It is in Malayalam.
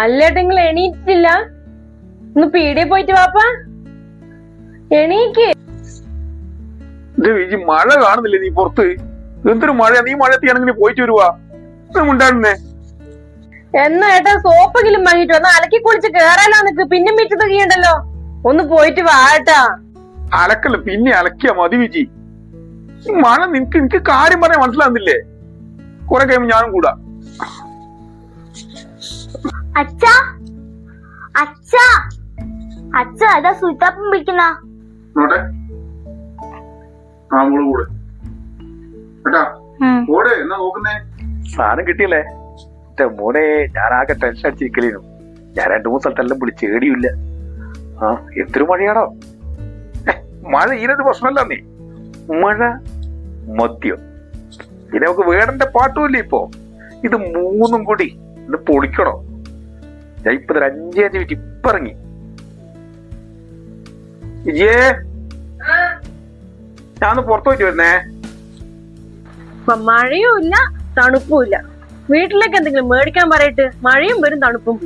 അല്ലേട്ടെങ്കിൽ എണീറ്റില്ല. ഒന്ന് പീടിയ പോയിട്ട് വാപ്പ. എണീക്ക്. മഴ കാണുന്നില്ലേ നീ പുറത്ത്? എന്തൊരു മഴ നീ മഴയത്തിയാണെങ്കിൽ പോയിട്ട് വരുവാ. ഉണ്ടായിരുന്നേ എന്നാ ഏട്ടാ സോപ്പെങ്കിലും വാങ്ങിട്ട് വന്നാ. അലക്കി കുളിച്ച് കേറാനാ നിക്ക്. പിന്നെ മിറ്റത്ത് കീണ്ടല്ലോ ഒന്ന് പോയിട്ട് വാ ഏട്ടാ. അലക്കല്ല പിന്നെ അലക്കിയാ മതി വിജി. മഴ നിനക്ക് എനിക്ക് കാര്യം പറയാൻ മനസ്സിലാകുന്നില്ലേ കൊറേ കഴിയുമ്പോ ഞാനും കൂടാ. അച്ഛാ. അച്ഛാ. അച്ഛ അതാ സുൽത്താപ്പൻ വിളിക്കുന്ന. നോട്ടെ? ആ മോൾ കൂടെ. കേട്ടാ? ഓടെ എന്നാ നോക്കുന്നേ? സാധനം കിട്ടിയല്ലേ? എന്റെ മോനെ ആകെ ടെൻഷൻ അടിച്ചിരിക്കലേനു. ഞാൻ രണ്ടു മൂന്ന് സ്ഥലത്തെല്ലാം വിളിച്ച് ഏടിയില്ല ആ എന്തൊരു മഴയാണോ മഴ ഇതിനൊരു പ്രശ്നമല്ല നീ മഴ മദ്യം. പിന്നെ നമുക്ക് വേടന്റെ പാട്ടുമില്ല ഇപ്പോ? ഇത് മൂന്നും കൂടി ഇത് പൊളിക്കണോ? ഞാൻ ഇപ്പൊ ഒരു അഞ്ചേ അഞ്ച് മിനിറ്റ് ഇപ്പൊ ഇറങ്ങി. വിജയേ ഞാനൊന്ന് പുറത്തു പോയിട്ട് വരുന്നേ. ഇപ്പൊ മഴയും ഇല്ല തണുപ്പും ഇല്ല വീട്ടിലേക്ക് എന്തെങ്കിലും മേടിക്കാൻ പറയട്ട്? മഴയും വരും തണുപ്പും